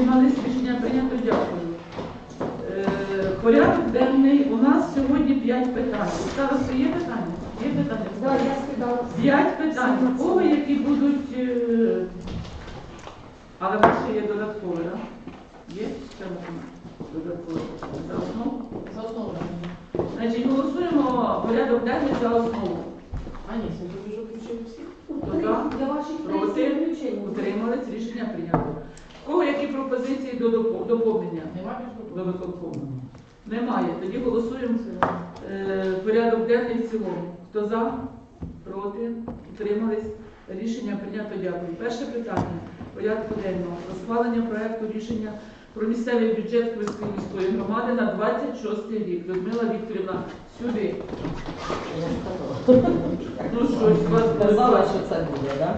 Утримались, рішення прийнято, дякую. Е, Порядок денний, у нас сьогодні 5 питань. Зараз є питання? Є питання? Да, я скидала. П'ять питань. Кого які будуть. е, Але в нас ще є додаткові, так? Є? Ще можна додаткові. За основу? За основу. Значить, голосуємо порядок денний за основу. А ні, це вже включив всі. Хто за? Для ваших Проти? Утримались, рішення прийнято. У кого які пропозиції до доповнення Немає до виконкому? Немає. Тоді голосуємо е, порядок денний в цілому. Хто за? Проти? Утримались? Рішення прийнято. Дякую. Перше питання порядку денного. Про схвалення проекту рішення про місцевий бюджет Київської міської громади на 26 рік. Людмила Вікторівна, сюди. Ну щось, вас Казала, що це буде, так?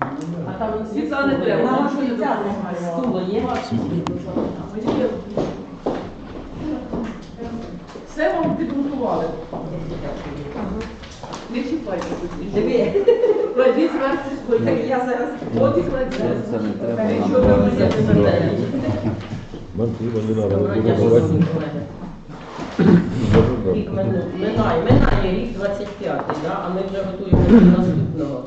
А там Світла не треба, Мама, що не допомагає. Є? Все вам підготували. Не чіпайте. Диви, Кладіть зверху так я зараз От і кладіть. Це не треба ви не. Нам хліба не Рік минає, минає рік 25-й, да? а ми вже готуємося до наступного.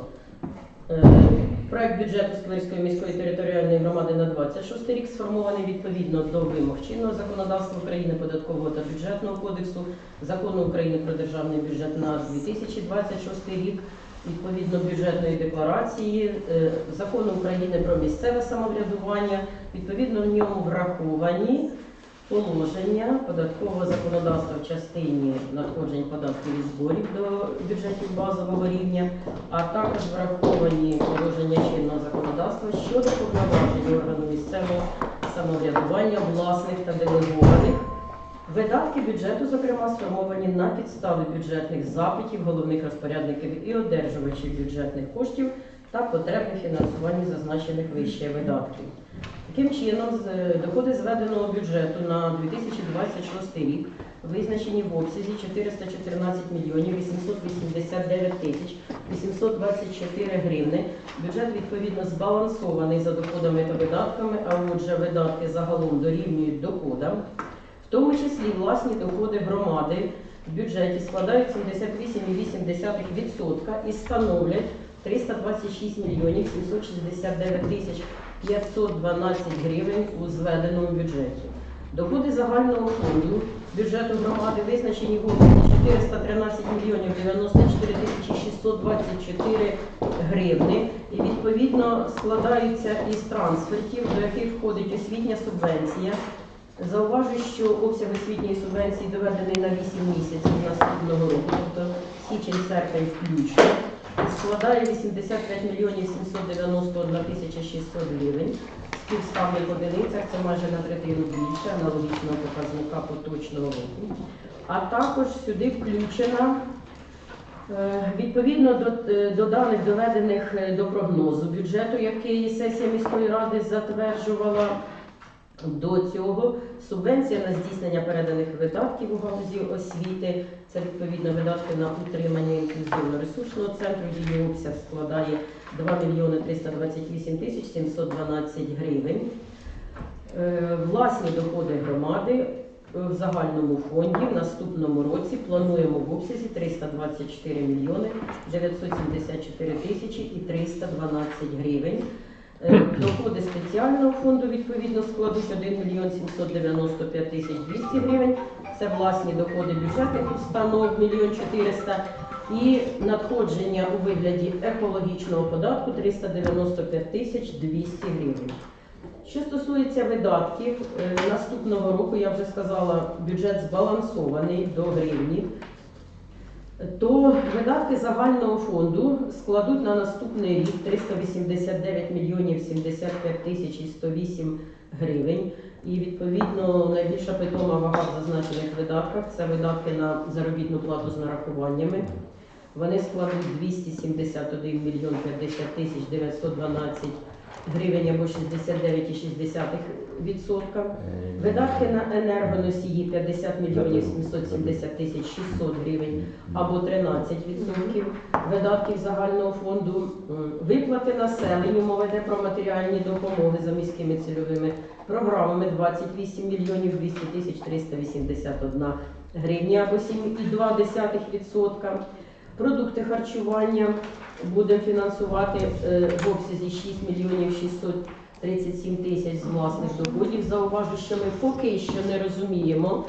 Проект бюджету Сквирської міської територіальної громади на 26 рік сформований відповідно до вимог чинного законодавства України, податкового та бюджетного кодексу, закону України про державний бюджет на 2026 рік, відповідно бюджетної декларації, е, закону України про місцеве самоврядування, відповідно в ньому враховані положення податкового законодавства в частині надходжень податків і зборів до бюджетів базового рівня, а також враховані положення чинного законодавства щодо повноважень органу місцевого самоврядування, власних та делегованих. Видатки бюджету, зокрема, сформовані на підставі бюджетних запитів головних розпорядників і одержувачів бюджетних коштів та потреби фінансування зазначених вище видатків. Таким чином, доходи зведеного бюджету на 2026 рік визначені в обсязі 414 мільйонів 889 тисяч 824 гривни. Бюджет відповідно збалансований за доходами та видатками, а отже, видатки загалом дорівнюють доходам. В тому числі власні доходи громади в бюджеті складають 78,8% і становлять 326 мільйонів 769 тисяч 512 гривень у зведеному бюджеті. Доходи загального фонду бюджету громади визначені в обсязі 413 мільйонів 94 тисячі 624 гривни і відповідно складаються із трансфертів, до яких входить освітня субвенція. Зауважу, що обсяг освітньої субвенції доведений на 8 місяців наступного року, тобто січень-серпень включно, складає 85 мільйонів 791 тисяча 600 гривень. Співставних одиницях це майже на третину більше аналогічного показника поточного року. А також сюди включена е, відповідно до, е, до даних доведених е, до прогнозу бюджету, який сесія міської ради затверджувала. До цього субвенція на здійснення переданих видатків у галузі освіти, це відповідно видатки на утримання інклюзивно-ресурсного центру. Її обсяг складає 2 мільйони 328 тисяч 712 гривень. Е, Власні доходи громади в загальному фонді в наступному році плануємо в обсязі 324 мільйони 974 тисячі і 312 гривень. Е, Доходи спеціального фонду відповідно складуть 1 мільйон 795 тисяч 200 гривень. Це власні доходи бюджетних установ 1 мільйон 400 і надходження у вигляді екологічного податку 395 тисяч 200 гривень. Що стосується видатків, е, наступного року, я вже сказала, бюджет збалансований до гривні, то видатки загального фонду складуть на наступний рік 389 мільйонів 75 тисяч і 108 гривень. І відповідно найбільша питома вага в зазначених видатках це видатки на заробітну плату з нарахуваннями. Вони складуть 271 мільйон 50 тисяч 912 гривень або 69,6%. Видатки на енергоносії 50 мільйонів 770 тисяч 600 гривень або 13%. Видатків загального фонду виплати населенню, мова йде про матеріальні допомоги за міськими цільовими програмами 28 мільйонів 200 тисяч 381 гривні або 7,2%. Продукти харчування будемо фінансувати е, в обсязі 6 мільйонів 637 тисяч з власних доходів. Зауважу, що ми поки що не розуміємо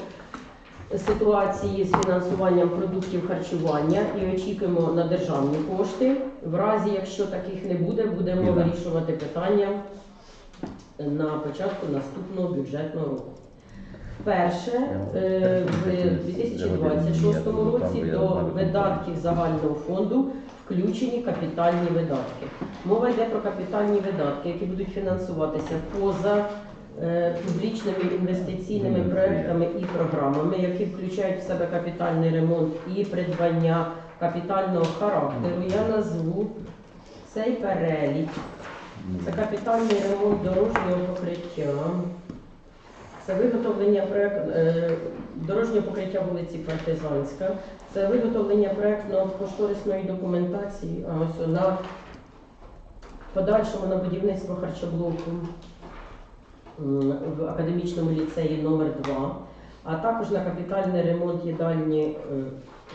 ситуації з фінансуванням продуктів харчування і очікуємо на державні кошти. В разі, якщо таких не буде, будемо вирішувати питання на початку наступного бюджетного року. Перше, е, в 2026 році до видатків загального фонду включені капітальні видатки. Мова йде про капітальні видатки, які будуть фінансуватися поза е, публічними інвестиційними проектами і програмами, які включають в себе капітальний ремонт і придбання капітального характеру. Я назву цей перелік. Це капітальний ремонт дорожнього покриття. Це виготовлення проект е, дорожнього покриття вулиці Партизанська. Це виготовлення проектно-кошторисної документації. Ось на подальшому на будівництво харчоблоку в академічному ліцеї номер 2 а також на капітальний ремонт їдальні е,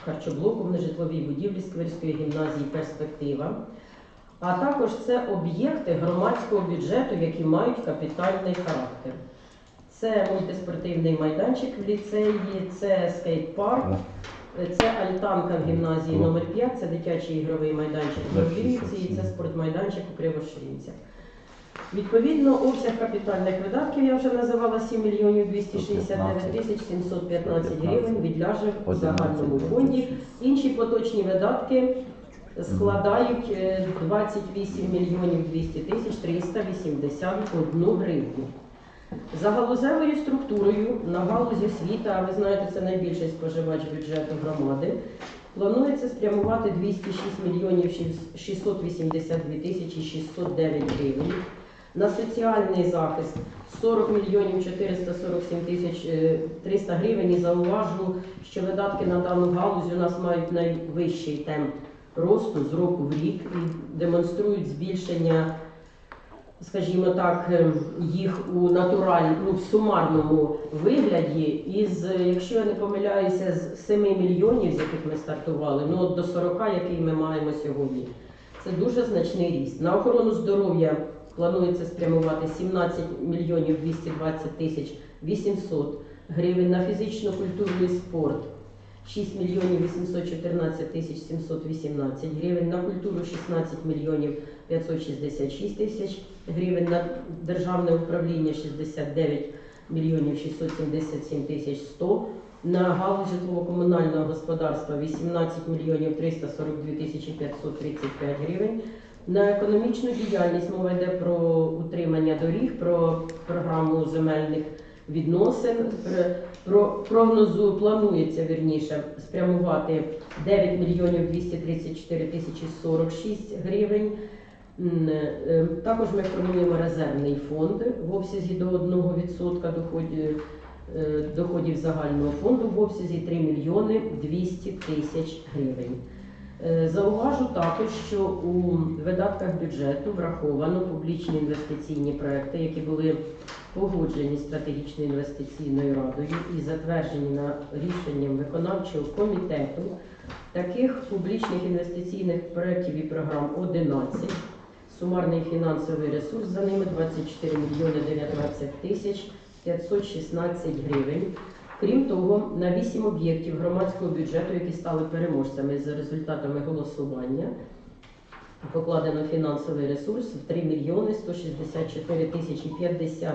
харчоблоку в нежитловій будівлі Сквирської гімназії Перспектива. А також це об'єкти громадського бюджету, які мають капітальний характер. Це мультиспортивний майданчик в ліцеї, це скейт-парк, це альтанка в гімназії номер 5 це дитячий ігровий майданчик в Гордіївці і це спортмайданчик у Кривошрінцях. Відповідно, обсяг капітальних видатків я вже називала 7 мільйонів 269 тисяч 715 гривень відляже в загальному фонді. Інші поточні видатки складають е, 28 мільйонів 200 тисяч 381 гривню. За галузевою структурою на галузі освіти, а ви знаєте, це найбільший споживач бюджету громади, планується спрямувати 206 мільйонів 682 тисячі 609 гривень. На соціальний захист 40 мільйонів 447 тисяч е, 300 гривень. І зауважу, що видатки на дану галузь у нас мають найвищий темп росту з року в рік і демонструють збільшення скажімо так, е, їх у натуральному, ну, в сумарному вигляді, із, е, якщо я не помиляюся, з 7 мільйонів, з яких ми стартували, ну от до 40, який ми маємо сьогодні. Це дуже значний ріст. На охорону здоров'я планується спрямувати 17 мільйонів 220 тисяч 800 гривень, на і спорт 6 мільйонів 814 тисяч 718 гривень, на культуру 16 мільйонів 566 тисяч гривень, на державне управління 69 мільйонів 677 тисяч 100, на галузь житлово-комунального господарства 18 мільйонів 342 тисячі 535 гривень. На економічну діяльність мова йде про утримання доріг, про програму земельних відносин. Про- Про прогнозу планується вірніше спрямувати 9 мільйонів 234 тисячі 46 гривень. М, е, Також ми формуємо резервний фонд в обсязі до 1% доходів, е, доходів загального фонду в обсязі 3 мільйони 200 тисяч гривень. Е, Зауважу також, що у видатках бюджету враховано публічні інвестиційні проекти, які були погоджені стратегічною інвестиційною радою і затверджені на рішенням виконавчого комітету. Таких публічних інвестиційних проєктів і програм 11. Сумарний фінансовий ресурс за ними 24 мільйони 19 тисяч 516 гривень. Крім того, на 8 об'єктів громадського бюджету, які стали переможцями за результатами голосування, покладено фінансовий ресурс в 3 мільйони 164 тисячі 50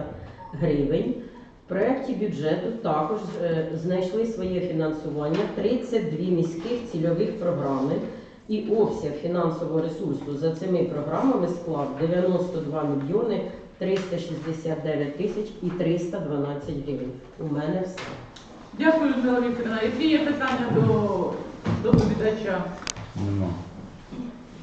гривень. В проєкті бюджету також е, знайшли своє фінансування 32 міських цільових програми. І обсяг фінансового ресурсу за цими програмами склав 92 мільйони 369 тисяч і 312 гривень. У мене все. Дякую, Людмила Вікторівна. Які є питання до доповідача? Нема.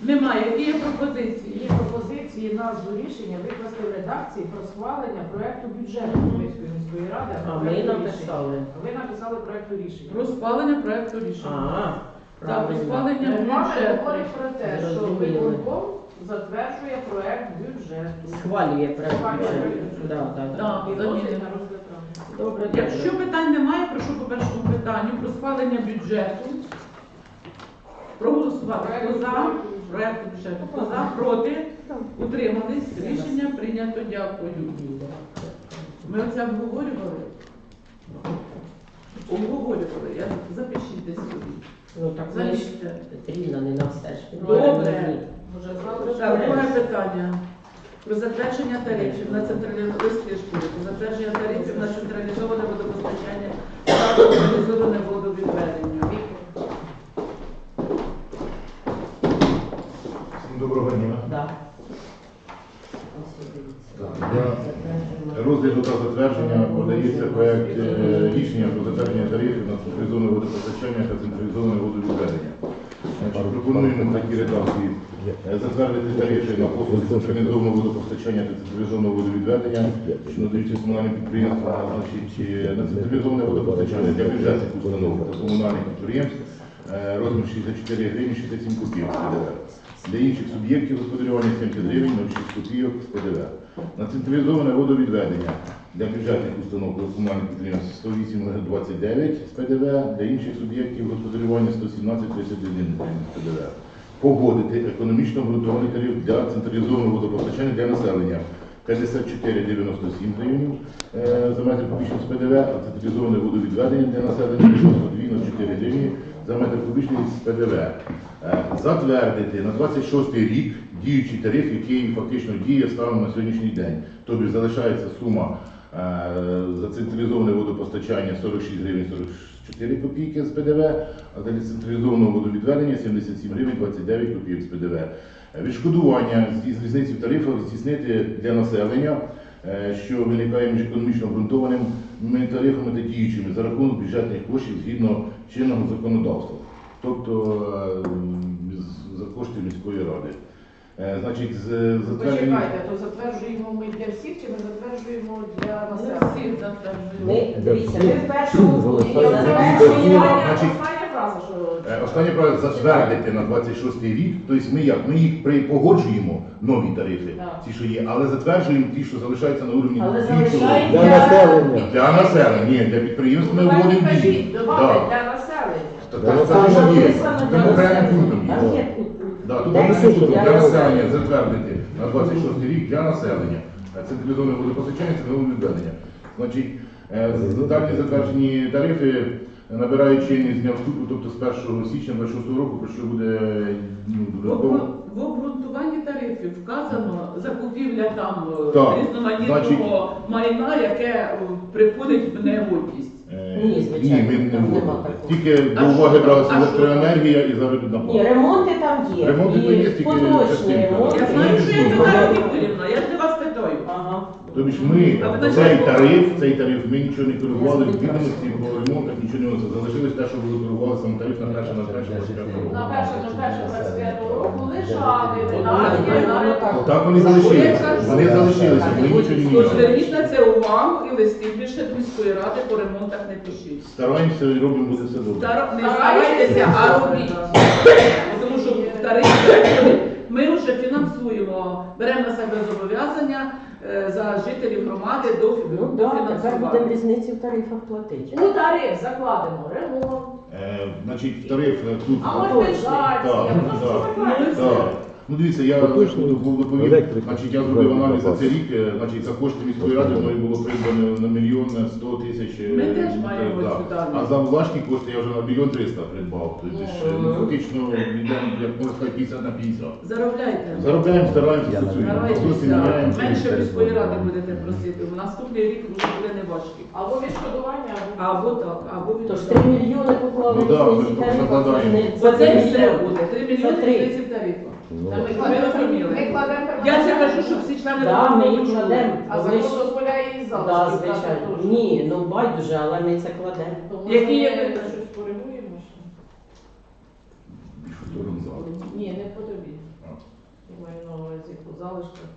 Немає. Які є пропозиції? Є пропозиції назву рішення викласти в редакції про схвалення проекту бюджету Хмельницької міської ради. А ми проекту рішення. написали. Ви написали проекту рішення. Про схвалення проекту рішення. А, Правильно. схвалення бюджету. говорить про те, що Зрозуміло. виконком затверджує проект бюджету. Схвалює проект бюджету. бюджет. Да, да, да. Так, І заміни. вносить на розгляд ради. Добре, Якщо питань немає, прошу по першому питанню про схвалення бюджету. Проголосувати. Хто за проект бюджету? Хто за? Проти? Утримались? Рішення прийнято. Дякую. Ми оце обговорювали. Обговорювали. Я запишіть десь собі. Ну так ми ж Залізьте. Петрівна не на все ж. Добре. Може, Так, друге питання. Про затвердження тарифів на централізоване про затвердження тарифів на централізоване водопостачання та централізоване водовідведення. Всім доброго дня. Да. Ось дивіться. Так, Для розгляду та затвердження подається проект е, рішення про затвердження тарифів на централізоване водопостачання та централізоване водовідведення. Пропонуємо такі редакції. Е, Затвердити тарифи на послуги централізованого водопостачання та централізованого водовідведення, що надаються комунальним підприємствам, а, значить, е, на централізоване водопостачання для бюджетних установ та комунальних підприємств розмір 64 гривні 67 копійок з ПДВ. Для інших суб'єктів господарювання 70 гривень 06 копійок з ПДВ. На централізоване водовідведення для бюджетних установ та комунальних підприємств 108,29 з ПДВ, для інших суб'єктів господарювання 117,31 гривень ПДВ. Погодити економічно обґрунтований тариф для централізованого водопостачання для населення 54,97 гривень е, за метр кубічний з ПДВ, а централізоване водовідведення для населення 92,04 гривні за метр кубічний з ПДВ. Е, Затвердити на 26 рік діючий тариф, який фактично діє станом на сьогоднішній день. Тобто залишається сума е, за централізоване водопостачання 46 гривень 44 копійки з ПДВ, а для централізованого водовідведення 77 гривень 29 копійок з ПДВ. Е, Відшкодування з різниці в тарифах здійснити для населення, е, що виникає між економічно обґрунтованими тарифами та діючими за рахунок бюджетних коштів згідно чинного законодавства, тобто за кошти міської ради. Е, Значить, з затвердження. Почекайте, то затверджуємо ми для всіх чи ми затверджуємо для населення? Ми, дивіться, Ми ми в першому пункті Залишаємо. затверджуємо Значить, остання фраза, що Е, Останнє правило затвердити на 26 рік. Тобто ми як? Ми їх при- погоджуємо нові тарифи, Так. ті, що є, але затверджуємо ті, що залишаються на уровні Але діючого. залишається- Для населення. для населення. Ні, для підприємств ми Ну, вводимо так, кажіть, добавить Да. для населення. Та- Для та- Це населення. ж є. Написано Це для окремим населення. пунктом Там є. є пункт. Да, тут Десять написано, для для населення населення. затвердити на 26 рік для населення. Централізоване водопостачання, централізоване відведення. Значить, е, з- дані затверджені тарифи набирають чинність з дня вступу, тобто з 1 січня 26 року, про що буде ну, В додатково. В обґрунтуванні тарифів вказано закупівля там е, Так, різноманітного значить- майна, яке е, приходить в негодність. Ні, звичайно, Ні, ми не там нема вводимо. такого. Тільки А до уваги що бралася там? А що електроенергія і заробітна Ні, плата. ремонти там є. Ремонти то є, і тільки поточні частинка, ремонти. Я знаю, що я питаю ну, я ж не. Тобто ж ми цей тариф, цей тариф, ми нічого не коригували, Я відомості по ремонтах нічого не вносили. Залишилось те, що було коригували сам тариф на перше, на перше, на перше. На перше, на перше 25 року лежали ну, так. Так вони залишилися. Вони залишилися, ми нічого не Тож зверніть на це увагу і листів більше до міської ради по ремонтах не пишіть. Стараємося і робимо, буде все добре. Не старайтеся, а робіть. Тому що в тарифі ми вже фінансуємо, беремо на себе зобов'язання за жителів громади до Ну так, тепер будемо дофінансування. різницю в тарифах платити. Ну, тариф закладемо, ремонт, Е, Значить, тариф тут. А може, Так, так, що так. закладемо? Так. Ну дивіться, я Поточно був доповів, значить я зробив аналіз за цей рік, е, значить за кошти міської ради мною було придбано на мільйон сто тисяч. е, Ми теж маємо да. цю дані. А за власні кошти я вже на мільйон триста придбав. Тобто ж, е, ну, фактично йдемо, як можна сказати, 50 на 50. Заробляйте. Заробляємо, стараємося, міняємо. Менше міської ради будете просити. В наступний рік вже буде не важкі. Або відшкодування, або Або так, або від Тож 3 мільйони поклали Ну да, ми тарифах, це закладаємо. не Бо це це все буде. 3 Це мільйони три. в тарифах. Ну, Та ми кладемо, розуміли. ми кладемо Я це кажу, щоб всі члени Да, ми їх кладемо. А Ми закон ж- дозволяє і Да, залишки. звичайно. теж. Ні, ну байдуже, але ми це кладемо. Тому Які є ми питання? щось коригуємо? Що то? Ні, не по тобі. маю на увазі по залишках.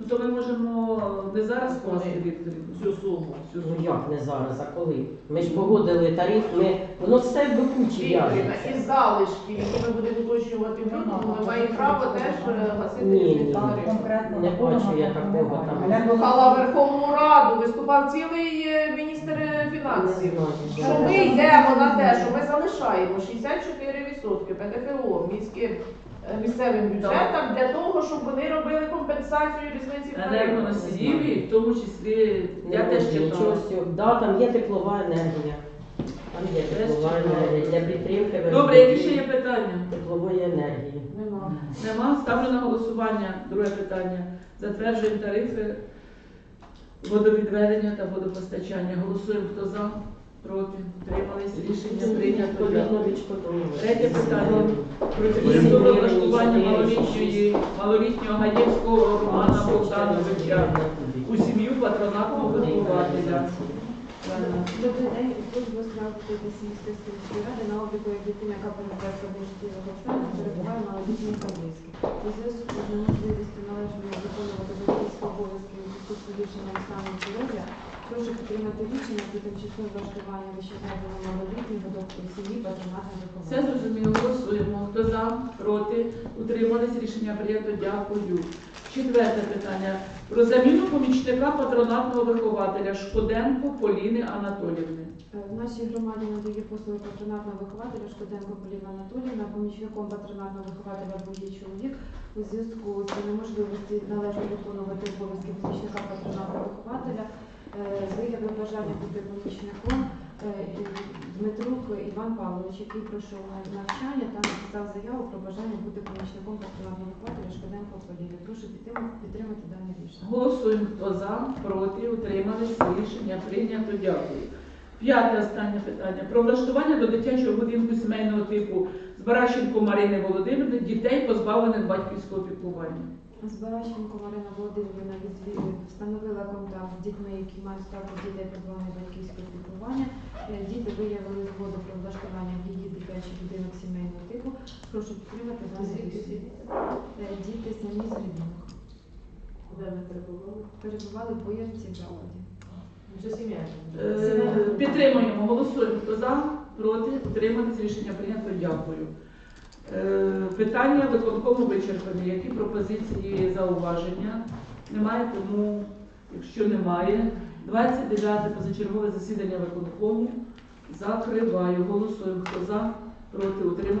Ну то ми можемо не зараз класти Вікторів. Всю суму. Всю Ну суму. як не зараз, а коли? Ми ж погодили тариф, ми воно все до кучі Вікторівна, в'яжеться. із залишків, які ми будемо уточнювати в лютому, ми маємо право теж е, гасити Ні, ні. Там конкретно Не бачу я такого там. Але Слухала Верховну Раду, виступав цілий е, міністр е, фінансів. Що ми йдемо на те, що ми залишаємо 64% ПДФО міським місцевим бюджетам для того, щоб вони робили компенсацію різниці в тарифах. В тому числі я теж знаю, читала. Да, там є теплова енергія. Там є теплова читала. енергія для підтримки Добре, які ще є питання? теплової енергії. Нема. Нема. Ставлю на голосування. Друге питання. Затверджуємо тарифи водовідведення та водопостачання. Голосуємо, хто за, проти, утримались. Рішення прийнято. Відповідно. Третє питання. Про чотири, малолітньої, малолітнього Гаєвського Романа Богдановича у сім'ю патронатного вихователя. Добрий день, служба справ Сімської сільської ради на обліку як дитина, яка перебуває в життєвих обставин, перебуває на літній таблиці. У зв'язку з неможливістю належно виконувати батьківські обов'язки у зв'язку з погіршенням стану здоров'я, прошу підтримати рішення про тимчасове влаштування вищезнаного малолітнього до сім'ї патронатного Все виховання. зрозуміло, голосуємо. Хто за, проти, утримались, рішення прийнято. Дякую. Четверте питання. Про заміну помічника патронатного вихователя Шкоденко Поліни Анатоліївни. Е, В нашій громаді надає послуги патронатного вихователя Шкоденко Поліна Анатоліївна, помічником патронатного вихователя був її чоловік. У зв'язку з неможливості належно виконувати обов'язки помічника патронатного вихователя, е, виявив бажання бути помічником е, Дмитрук Іван Павлович, який пройшов навчання та написав заяву про бажання бути помічником патронатного вихователя Шкоденко Поліни. Прошу підтримати, дане рішення. Голосуємо. Хто за, проти, утримались, рішення прийнято. Дякую. П'яте останнє питання. Про влаштування до дитячого будинку сімейного типу Збаращенко Марини Володимирівни дітей, позбавлених батьківського піклування. Збираченко Марина Володимирівна відвідує, встановила контакт з дітьми, які мають статус дітей позбавлених батьківського піклування. Е, Діти виявили згоду про влаштування в її дитячий будинок сімейного типу. Прошу підтримати ці рішення. діти? Е, самі з рідних. Де ми перебували? Перебували в Боярці в закладі. Вже сім'я. Е, Підтримуємо, голосуємо. Хто за, проти, утримались, рішення прийнято. Дякую. Е, Питання виконкому вичерпані. Які пропозиції, зауваження? Немає, тому якщо немає, 29 позачергове засідання виконкому закриваю. Голосуємо. Хто за, проти, утримались.